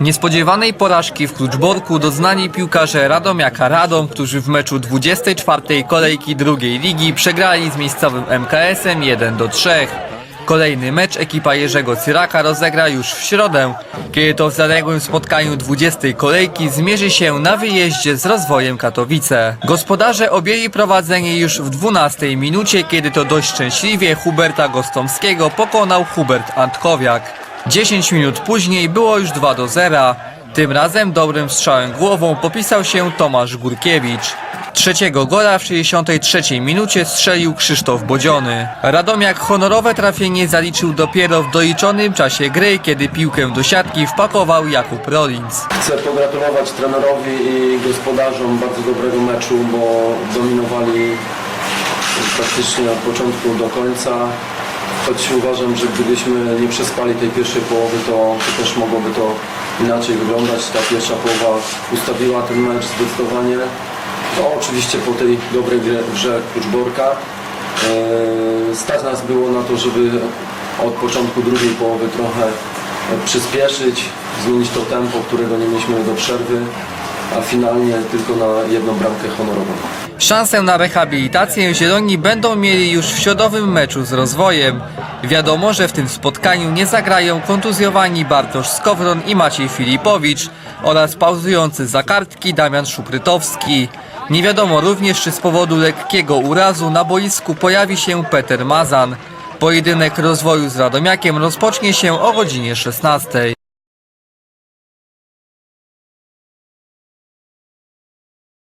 Niespodziewanej porażki w Kluczborku doznali piłkarze Radomiaka Radom, którzy w meczu 24 kolejki drugiej ligi przegrali z miejscowym MKS-em 1 do 3. Kolejny mecz ekipa Jerzego Cyraka rozegra już w środę, kiedy to w zaległym spotkaniu 20 kolejki zmierzy się na wyjeździe z rozwojem Katowice. Gospodarze objęli prowadzenie już w 12 minucie, kiedy to dość szczęśliwie Huberta Gostomskiego pokonał Hubert Antkowiak. 10 minut później było już 2 do 0. Tym razem dobrym strzałem głową popisał się Tomasz Górkiewicz. Trzeciego gola w 63 minucie strzelił Krzysztof Bodziony. Radomiak honorowe trafienie zaliczył dopiero w doliczonym czasie gry, kiedy piłkę do siatki wpakował Jakub Rollins. Chcę pogratulować trenerowi i gospodarzom bardzo dobrego meczu, bo dominowali praktycznie od początku do końca. Choć uważam, że gdybyśmy nie przespali tej pierwszej połowy, to, to też mogłoby to inaczej wyglądać. Ta pierwsza połowa ustawiła ten mecz zdecydowanie. No oczywiście po tej dobrej grze, grze Kluczborka. Eee, Stać nas było na to, żeby od początku drugiej połowy trochę e, przyspieszyć, zmienić to tempo, którego nie mieliśmy do przerwy, a finalnie tylko na jedną bramkę honorową. Szansę na rehabilitację Zieloni będą mieli już w środowym meczu z rozwojem. Wiadomo, że w tym spotkaniu nie zagrają kontuzjowani Bartosz Skowron i Maciej Filipowicz oraz pauzujący za kartki Damian Szuprytowski. Nie wiadomo również, czy z powodu lekkiego urazu na boisku pojawi się Peter Mazan. Pojedynek rozwoju z Radomiakiem rozpocznie się o godzinie 16.